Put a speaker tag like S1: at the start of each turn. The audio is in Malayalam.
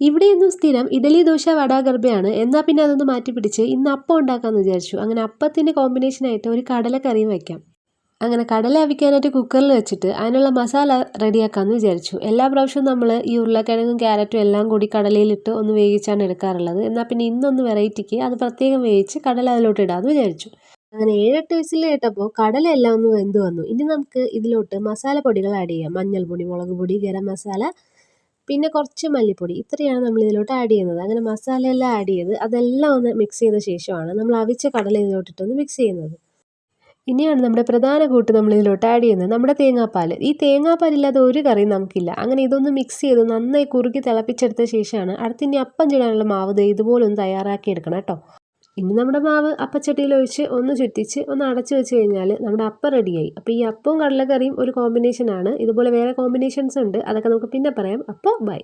S1: ഇവിടെയൊന്നും സ്ഥിരം ഇഡലി ദോശ വട എന്നാൽ പിന്നെ അതൊന്ന് മാറ്റി പിടിച്ച് ഇന്ന് അപ്പം ഉണ്ടാക്കാമെന്ന് വിചാരിച്ചു. അങ്ങനെ അപ്പത്തിന്റെ കോമ്പിനേഷനായിട്ട് ഒരു കടലക്കറിയും വയ്ക്കാം അങ്ങനെ കടല അവിക്കാനായിട്ട് കുക്കറിൽ വെച്ചിട്ട് അതിനുള്ള മസാല റെഡിയാക്കാമെന്ന് വിചാരിച്ചു. എല്ലാ പ്രാവശ്യവും നമ്മൾ ഈ ഉരുളക്കിഴങ്ങും ക്യാരറ്റും എല്ലാം കൂടി കടലയിലിട്ട് ഒന്ന് വേവിച്ചാണ് എടുക്കാറുള്ളത്. എന്നാൽ പിന്നെ ഇന്നൊന്ന് വെറൈറ്റിക്ക് അത് പ്രത്യേകം വേവിച്ച് കടല അതിലോട്ട് ഇടാമെന്ന് വിചാരിച്ചു. അങ്ങനെ ഏഴെട്ട് വിസിൽ കേട്ടപ്പോൾ കടല എല്ലാം ഒന്ന് വെന്ത് വന്നു. ഇനി നമുക്ക് ഇതിലോട്ട് മസാല പൊടികൾ ആഡ് ചെയ്യാം. മഞ്ഞൾപ്പൊടി മുളക് പൊടി ഗരം മസാല പിന്നെ കുറച്ച് മല്ലിപ്പൊടി. ഇത്രയാണ് നമ്മൾ ഇതിലോട്ട് ആഡ് ചെയ്യുന്നത്. അങ്ങനെ മസാല എല്ലാം ആഡ് ചെയ്ത് അതെല്ലാം ഒന്ന് മിക്സ് ചെയ്ത ശേഷമാണ് നമ്മൾ അവിച്ച കടല ഇതിലോട്ടിട്ടൊന്ന് മിക്സ് ചെയ്യുന്നത്. ഇനിയാണ് നമ്മുടെ പ്രധാന കൂട്ട് നമ്മൾ ഇതിലോട്ട് ആഡ് ചെയ്യുന്നത്. നമ്മുടെ തേങ്ങാപ്പാൽ. ഈ തേങ്ങാപ്പാലില്ലാതെ ഒരു കറിയും നമുക്കില്ല. അങ്ങനെ ഇതൊന്ന് മിക്സ് ചെയ്ത് നന്നായി കുറുകി തിളപ്പിച്ചെടുത്ത ശേഷമാണ് അടുത്ത് ഇനി അപ്പം ചുടാനുള്ള മാവ് ഇതുപോലെ ഒന്ന് തയ്യാറാക്കി എടുക്കണം കേട്ടോ. ഇനി നമ്മുടെ മാവ് അപ്പച്ചട്ടിയിൽ ഒഴിച്ച് ഒന്ന് ചുറ്റിച്ച് ഒന്ന് അടച്ചു വെച്ച് കഴിഞ്ഞാൽ നമ്മുടെ അപ്പം റെഡിയായി. അപ്പോൾ ഈ അപ്പവും കടലക്കറിയും ഒരു കോമ്പിനേഷനാണ് ഇതുപോലെ വേറെ കോമ്പിനേഷൻസ് ഉണ്ട്. അതൊക്കെ നമുക്ക് പിന്നെ പറയാം. അപ്പോൾ ബൈ